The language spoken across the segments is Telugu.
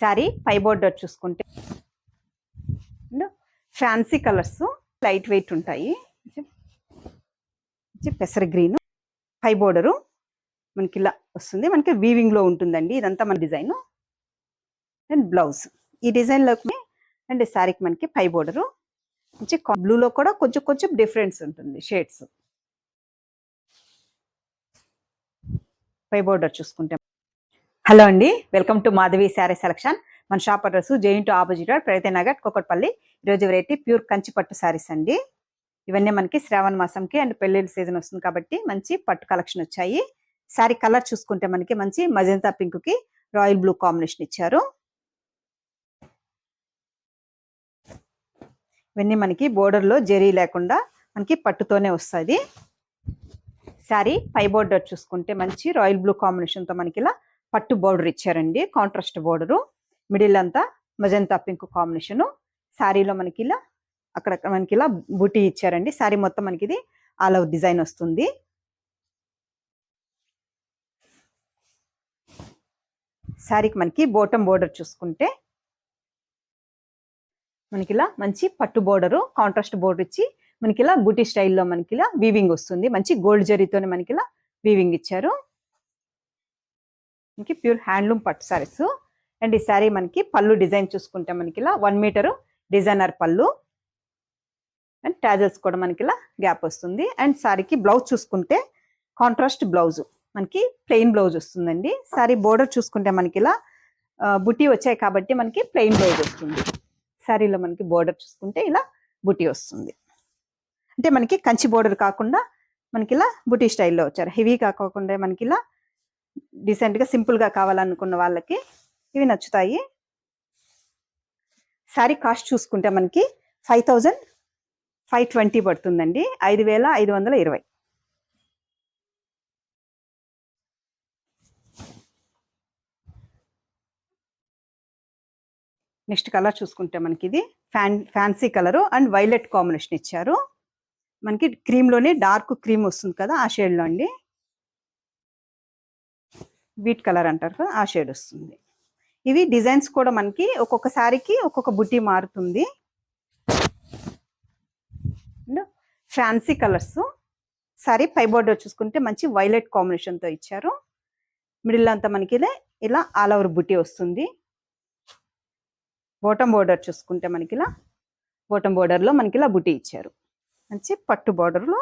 శారీ పై బోర్డర్ చూసుకుంటే. ఫ్యాన్సీ కలర్స్ లైట్ వెయిట్ ఉంటాయి. పెసర గ్రీన్ పై బోర్డరు మనకి ఇలా వస్తుంది. మనకి వీవింగ్లో ఉంటుందండి. ఇదంతా మన డిజైన్. అండ్ బ్లౌజ్ ఈ డిజైన్లోకి అండ్ శారీకి మనకి పై బోర్డరు. మంచి బ్లూలో కూడా కొంచెం కొంచెం డిఫరెన్స్ ఉంటుంది షేడ్స్ పై బోర్డర్ చూసుకుంటే హలో అండి welcome to Madhavi sari selection. మన shop address giant opposite Pragathi Nagar Kukatpally. ఈరోజు వెరైటీ ప్యూర్ కంచి పట్టు శారీస్ అండి. ఇవన్నీ మనకి శ్రావణ మాసంకి అండ్ పెళ్ళిళ్ళ సీజన్ వస్తుంది కాబట్టి మంచి పట్టు కలెక్షన్ వచ్చాయి. శారీ కలర్ చూసుకుంటే మనకి మంచి మజంతా పింక్కి రాయల్ బ్లూ కాంబినేషన్ ఇచ్చారు. ఇవన్నీ మనకి బోర్డర్లో జెరీ లేకుండా మనకి పట్టుతోనే వస్తుంది శారీ పై బోర్డర్ చూసుకుంటే మంచి రాయల్ బ్లూ కాంబినేషన్తో మనకి ఇలా పట్టు బోర్డర్ ఇచ్చారండి. Contrast border. మిడిల్ అంతా మజంతా పింక్ కాంబినేషన్. శారీలో మనకి ఇలా అక్కడ మనకి ఇలా బూటీ ఇచ్చారండి. శారీ మొత్తం మనకి ఇది ఆల్ అవుట్ డిజైన్ వస్తుంది. శారీకి మనకి బోటం బోర్డర్ చూసుకుంటే మనకి ఇలా మంచి పట్టు బోర్డరు కాంట్రాస్ట్ బోర్డర్ ఇచ్చి మనకి ఇలా బూటీ స్టైల్లో మనకి ఇలా వీవింగ్ వస్తుంది. మంచి గోల్డ్ జరీతోనే మనకి ఇలా వీవింగ్ ఇచ్చారు. మనకి ప్యూర్ హ్యాండ్లూమ్ పట్టు శారీస్ అండ్ ఈ శారీ మనకి పళ్ళు డిజైన్ చూసుకుంటే మనకి ఇలా వన్ మీటరు డిజైనర్ పళ్ళు. అండ్ టాజల్స్ కూడా మనకి ఇలా గ్యాప్ వస్తుంది. అండ్ శారీకి బ్లౌజ్ చూసుకుంటే కాంట్రాస్ట్ బ్లౌజ్. మనకి ప్లెయిన్ బ్లౌజ్ వస్తుందండి. శారీ బోర్డర్ చూసుకుంటే మనకి ఇలా బుటీ వచ్చాయి కాబట్టి మనకి ప్లెయిన్ బ్లౌజ్ వస్తుంది. శారీలో మనకి బోర్డర్ చూసుకుంటే ఇలా బుటీ వస్తుంది. అంటే మనకి కంచి బోర్డర్ కాకుండా మనకి ఇలా బుటీ స్టైల్లో వచ్చారు. హెవీ కాకుండా మనకి ఇలా డీసెంట్గా సింపుల్గా కావాలనుకున్న వాళ్ళకి ఇవి నచ్చుతాయి. శారీ కాస్ట్ చూసుకుంటే మనకి ఫైవ్ థౌజండ్ ఫైవ్ ట్వంటీ పడుతుందండి. ఐదు వేల ఐదు వందల ఇరవై. నెక్స్ట్ కలర్ చూసుకుంటే మనకి ఇది fan fancy colour and violet combination ఇచ్చారు. మనకి క్రీమ్లోనే డార్క్ క్రీమ్ వస్తుంది కదా ఆ షేడ్లో అండి. వీట్ కలర్ అంటారు కదా ఆ షేడ్ వస్తుంది. ఇవి డిజైన్స్ కూడా మనకి ఒక్కొక్క శారీకి ఒక్కొక్క బుట్టి మారుతుంది. Fancy colours. సారీ పై బోర్డర్ చూసుకుంటే మంచి వైలెట్ కాంబినేషన్తో ఇచ్చారు. మిడిల్ అంతా మనకి ఇలా ఇలా ఆల్ ఓవర్ బుట్టి వస్తుంది. బోటం బోర్డర్ చూసుకుంటే మనకి ఇలా బోటం బోర్డర్లో మనకి ఇలా బుట్టి ఇచ్చారు. మంచి పట్టు బోర్డర్లో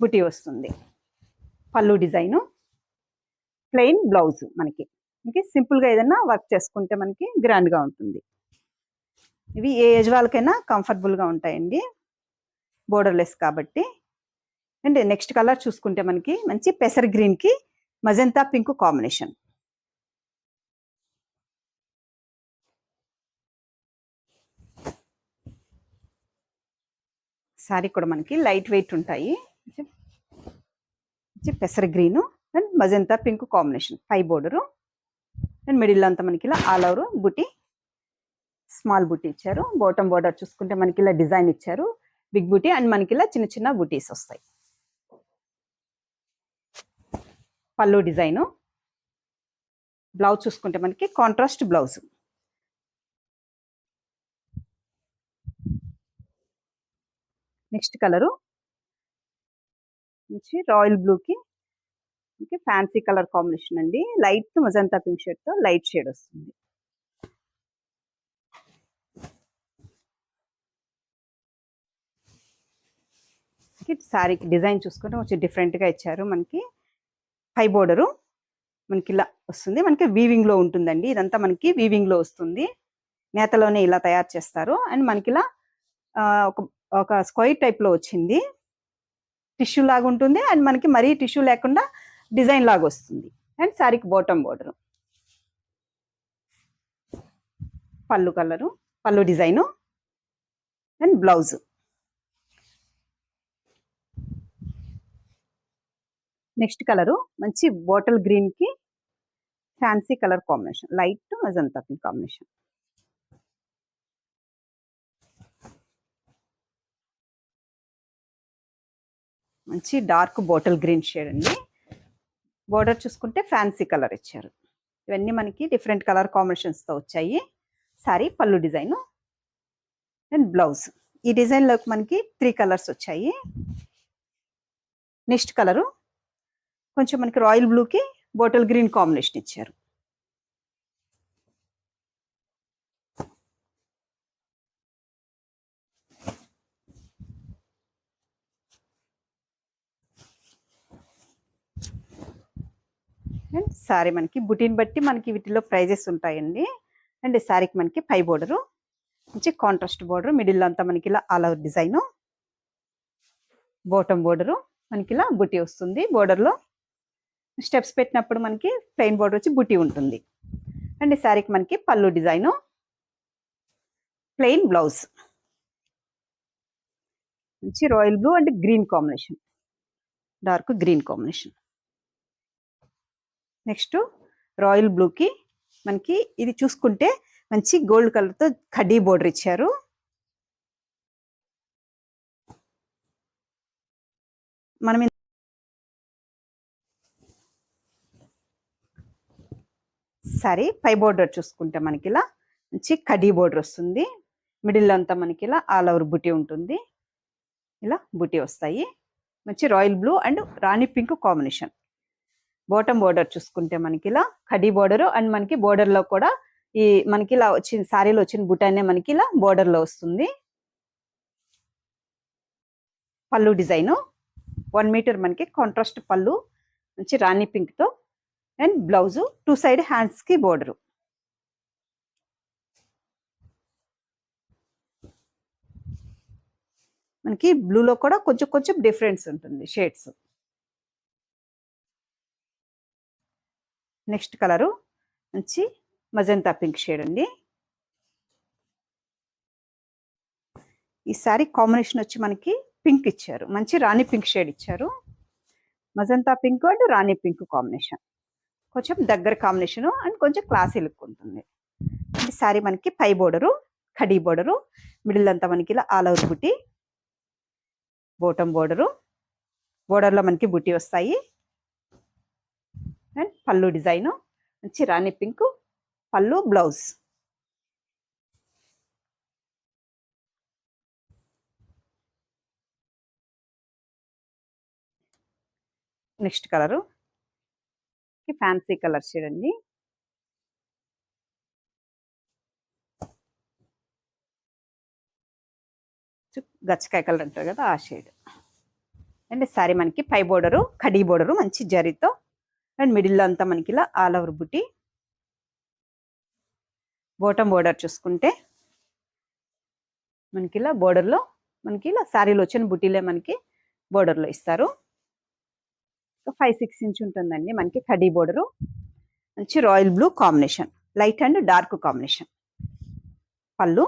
బుట్టి వస్తుంది. పళ్ళు డిజైను. ప్లెయిన్ బ్లౌజ్ మనకి. ఓకే సింపుల్గా ఏదైనా వర్క్ చేసుకుంటే మనకి గ్రాండ్గా ఉంటుంది. ఇవి ఏ ఏజ్ వాళ్ళకైనా కంఫర్టబుల్గా ఉంటాయండి. బోర్డర్లెస్ కాబట్టి. అండ్ నెక్స్ట్ కలర్ చూసుకుంటే మనకి మంచి పెసర్ గ్రీన్కి మజంతా పింక్ కాంబినేషన్. శారీ కూడా మనకి లైట్ వెయిట్ ఉంటాయి. పెసర green. And magenta pink combination. Pi border. And middle అంతా మనకి ఇలా ఆల్ ఓవర్ బుటీ స్మాల్ బుటీ ఇచ్చారు. బాటమ్ బోర్డర్ చూసుకుంటే మనకి ఇలా డిజైన్ ఇచ్చారు. బిగ్ బుటీ అండ్ మనకి ఇలా చిన్న చిన్న బుటీస్ వస్తాయి. పళ్ళు డిజైను. బ్లౌజ్ చూసుకుంటే మనకి కాంట్రాస్ట్ బ్లౌజ్. Next colour. నుంచి రాయల్ బ్లూకి ఫ్యాన్సీ కలర్ కాంబినేషన్ అండి. లైట్ మజంతా పింక్ షేడ్తో లైట్ షేడ్ వస్తుంది. శారీకి డిజైన్ చూసుకుంటే కొంచెం డిఫరెంట్గా ఇచ్చారు మనకి. హై బోర్డరు మనకి ఇలా వస్తుంది. మనకి వీవింగ్లో ఉంటుందండి. ఇదంతా మనకి వీవింగ్లో వస్తుంది. నేతలోనే ఇలా తయారు చేస్తారు. అండ్ మనకి ఇలా ఒక ఒక స్క్వైర్ టైప్లో వచ్చింది. టిష్యూ లాగా ఉంటుంది. అండ్ మనకి మరీ టిష్యూ లేకుండా డిజైన్ లాగా వస్తుంది. అండ్ శారీకి బాటమ్ బోర్డరు పళ్ళు కలరు పళ్ళు design. And blouse next colour మంచి బాటిల్ గ్రీన్కి fancy colour combination light magenta pink combination మంచి డార్క్ బాటిల్ గ్రీన్ షేడ్ అండి. బోర్డర్ చూసుకుంటే ఫ్యాన్సీ కలర్ ఇచ్చారు. ఇవన్నీ మనకి డిఫరెంట్ కలర్ కాంబినేషన్స్తో వచ్చాయి. సారీ పళ్ళు డిజైన్. And blouse. ఈ డిజైన్లోకి మనకి త్రీ కలర్స్ వచ్చాయి. Next colour. కొంచెం మనకి రాయల్ బ్లూకి బాటిల్ గ్రీన్ కాంబినేషన్ ఇచ్చారు. అండ్ సారీ మనకి బుటీని బట్టి మనకి వీటిలో ప్రైజెస్ ఉంటాయండి. అండ్ శారీకి మనకి పై బోర్డరు మంచి కాంట్రాస్ట్ బోర్డర్ మిడిల్ అంతా మనకి ఇలా all over design bottom border మనకి ఇలా బుటీ వస్తుంది. బోర్డర్లో స్టెప్స్ పెట్టినప్పుడు మనకి ప్లెయిన్ బోర్డర్ వచ్చి బుటీ ఉంటుంది. అండ్ శారీకి మనకి పళ్ళు డిజైను ప్లెయిన్ బ్లౌజ్. మంచి royal blue and green combination dark green combination. Next royal బ్లూకి మనకి ఇది చూసుకుంటే మంచి గోల్డ్ కలర్తో కడ్డీ బోర్డర్ ఇచ్చారు. మనం సారీ సరే పై బోర్డర్ చూసుకుంటే మనకి ఇలా మంచి కడ్డీ బోర్డర్ వస్తుంది. మిడిల్ అంతా మనకి ఇలా ఆల్ ఓవర్ బుటీ ఉంటుంది. ఇలా బుటీ వస్తాయి. మంచి royal blue and Rani pink combination. Bottom border చూసుకుంటే మనకి ఇలా కడీ బోర్డర్ అండ్ మనకి border లో కూడా ఈ మనకి ఇలా వచ్చిన శారీలో వచ్చిన బుటానే మనకి ఇలా బోర్డర్లో లో వస్తుంది. పళ్ళు డిజైన్. వన్ మీటర్ మనకి కాంట్రాస్ట్ పళ్ళు మంచి రాణి పింక్తో. అండ్ బ్లౌజు టూ సైడ్ హ్యాండ్స్కి బోర్డర్. మనకి బ్లూలో కూడా కొంచెం కొంచెం డిఫరెన్స్ ఉంటుంది షేడ్స్. నెక్స్ట్ కలరు మంచి మజంతా పింక్ షేడ్ అండి. ఈ సారీ కాంబినేషన్ వచ్చి మనకి పింక్ ఇచ్చారు. మంచి రాణి పింక్ షేడ్ ఇచ్చారు. Magenta pink and Rani pink combination. కొంచెం దగ్గర కాంబినేషన్ అండ్ కొంచెం క్లాసీ లుక్ ఉంటుంది. ఈ సారీ మనకి పై బోర్డరు కడీ బోర్డరు మిడిల్ అంతా మనకి ఇలా ఆల్ ఓవర్ బుట్టి బోటం బోర్డరు బోర్డర్లో మనకి బుట్టి వస్తాయి. అండ్ పళ్ళు డిజైన్. మంచి రాణి పింక్ పళ్ళు blouse. Next colour. Fancy colour చూడండి. గచ్చకాయ కలర్ అంటారు కదా ఆ షేడ్. అండ్ సారీ మనకి పై బోర్డరు కడీ బోర్డరు మంచి జరీతో అండ్ మిడిల్లో అంతా మనకి ఇలా ఆల్ ఓవర్ బుట్టి బోటం బోర్డర్ చూసుకుంటే మనకి ఇలా బోర్డర్లో మనకి ఇలా శారీలో వచ్చిన బుట్టీలే మనకి బోర్డర్లో ఇస్తారు. ఫైవ్ సిక్స్ ఇంచ్ ఉంటుందండి మనకి కడీ బోర్డరు. మంచి royal blue combination light and dark combination. పళ్ళు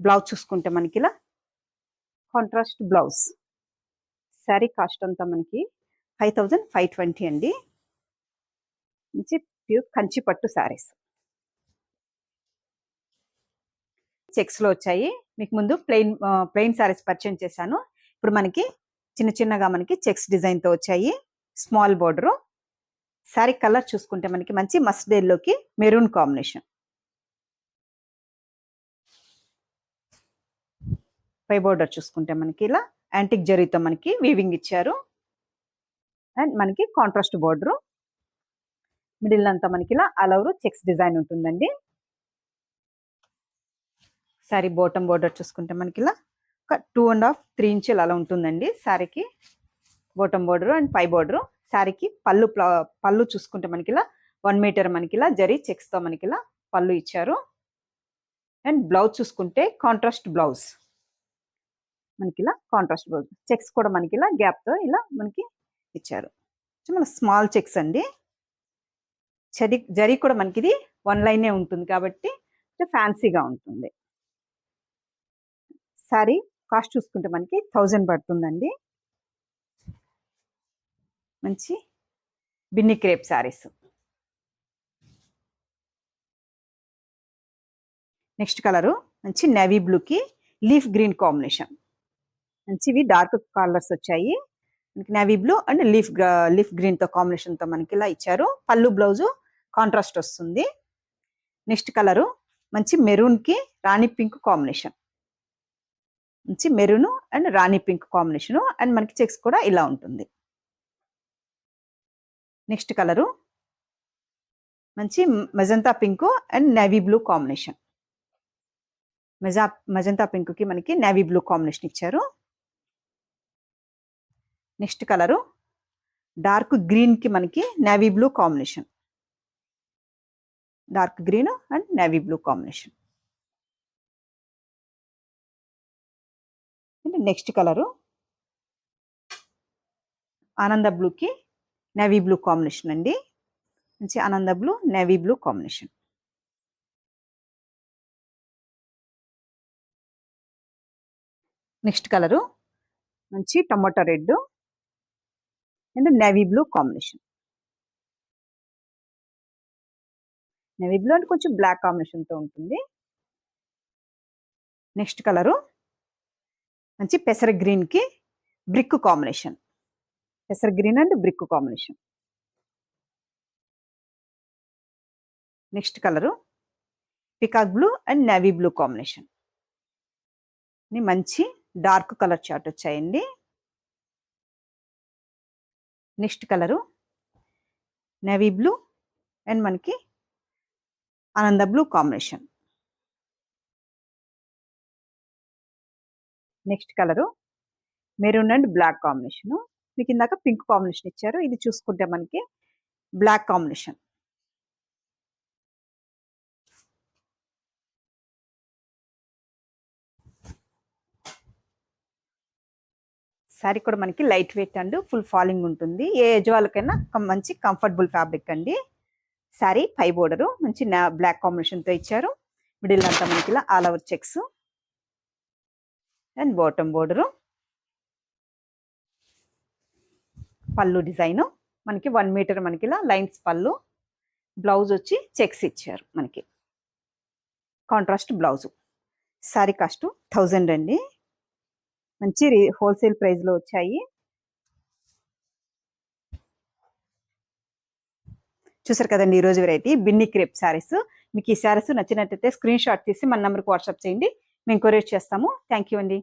బ్లౌజ్ చూసుకుంటే మనకి ఇలా కాంట్రాస్ట్ బ్లౌజ్. శారీ కాస్ట్ అంతా మనకి ఫైవ్ థౌజండ్ ఫైవ్ ట్వంటీ అండి. మంచి ప్యూర్ కంచి పట్టు శారీస్ చెక్స్లో వచ్చాయి. మీకు ముందు ప్లెయిన్ ప్లెయిన్ శారీస్ పర్చేజ్ చేశాను. ఇప్పుడు మనకి చిన్న చిన్నగా మనకి చెక్స్ డిజైన్తో వచ్చాయి. Small border. శారీ కలర్ చూసుకుంటే మనకి మంచి మస్టర్డ్లోకి మెరూన్ కాంబినేషన్. పై బోర్డర్ చూసుకుంటే మనకి ఇలా యాంటిక్ జరీతో మనకి వీవింగ్ ఇచ్చారు. అండ్ మనకి కాంట్రాస్ట్ బోర్డరు మిడిల్ అంతా మనకి ఇలా అలవరు చెక్స్ డిజైన్ ఉంటుందండి. సారీ బోటమ్ బోర్డర్ చూసుకుంటే మనకి ఇలా ఒక టూ అండ్ హాఫ్ త్రీ ఇంచులు అలా ఉంటుందండి శారీకి బోటమ్ బోర్డర్ అండ్ పై బోర్డరు శారీకి పళ్ళు ప్లా- పళ్ళు చూసుకుంటే మనకి ఇలా వన్ మీటర్ మనకి ఇలా జరీ చెక్స్తో మనకి ఇలా పళ్ళు ఇచ్చారు. అండ్ బ్లౌజ్ చూసుకుంటే కాంట్రాస్ట్ బ్లౌజ్ మనకి ఇలా కాంట్రాస్ట్ బ్లౌజ్ చెక్స్ కూడా మనకి ఇలా గ్యాప్తో ఇలా మనకి ఇచ్చారు. మన స్మాల్ చెక్స్ అండి. జరీ జరి కూడా మనకి ఇది వన్ లైనే ఉంటుంది కాబట్టి ఫ్యాన్సీగా ఉంటుంది. సారీ కాస్ట్ చూసుకుంటే మనకి థౌజండ్ పడుతుందండి. మంచి Binny crepe saris next colour మంచి నేవీ బ్లూకి లీఫ్ గ్రీన్ కాంబినేషన్. మంచివి డార్క్ కలర్స్ వచ్చాయి. మనకి navy blue and leaf leaf గ్రీన్తో కాంబినేషన్తో మనకి ఇలా ఇచ్చారు. పళ్ళు బ్లౌజు కాంట్రాస్ట్ వస్తుంది. నెక్స్ట్ కలరు మంచి మెరూన్కి రాణి పింక్ కాంబినేషన్ మంచి maroon and Rani pink combination and మనకి చెక్స్ కూడా ఇలా ఉంటుంది. నెక్స్ట్ కలరు మంచి magenta pink and navy blue combination మెజా magenta పింక్కి మనకి నేవీ బ్లూ కాంబినేషన్ ఇచ్చారు. Next colour. డార్క్ గ్రీన్కి మనకి navy blue combination. Dark green and navy blue combination. And next colour. ఆనంద బ్లూకి నేవీ బ్లూ కాంబినేషన్ అండి. మంచి ఆనంద blue navy blue combination. Next colour. మంచి tomato red. And navy blue combination navy blue అంటే కొంచెం బ్లాక్ కాంబినేషన్తో ఉంటుంది. నెక్స్ట్ కలరు మంచి పెసర గ్రీన్కి బ్రిక్ కాంబినేషన్ పెసర green and brick combination next colour peacock blue and navy blue combination మంచి డార్క్ కలర్ చార్ట్ వచ్చాయండి. Next colour. Navy blue and మనకి ఆనంద blue combination next colour. Maroon and black combination మీకు ఇందాక పింక్ కాంబినేషన్ ఇచ్చారు. ఇది చూసుకుంటే మనకి బ్లాక్ కాంబినేషన్ శారీ కూడా మనకి light weight and full falling ఉంటుంది. ఏ ఏజ్ వాళ్ళకైనా మంచి కంఫర్టబుల్ ఫ్యాబ్రిక్ అండి. శారీ పై బోర్డరు మంచి బ్లాక్ కాంబినేషన్తో ఇచ్చారు. మిడిల్ అంతా మనకి ఇలా all over checks. And bottom border. పళ్ళు డిజైను. మనకి వన్ మీటర్ మనకి ఇలా లైన్స్ పళ్ళు. బ్లౌజ్ వచ్చి చెక్స్ ఇచ్చారు మనకి. Contrast blouse. Sari cost thousand అండి. మంచి హోల్సేల్ ప్రైస్లో వచ్చాయి. చూసారు కదండి ఈరోజు వెరైటీ బిన్ని క్రేప్ శారీస్. మీకు ఈ శారీస్ నచ్చినట్టయితే స్క్రీన్ షాట్ తీసి మన నెంబర్కి వాట్సాప్ చేయండి. మేము కొరియర్ చేస్తాము. థ్యాంక్ యూ అండి.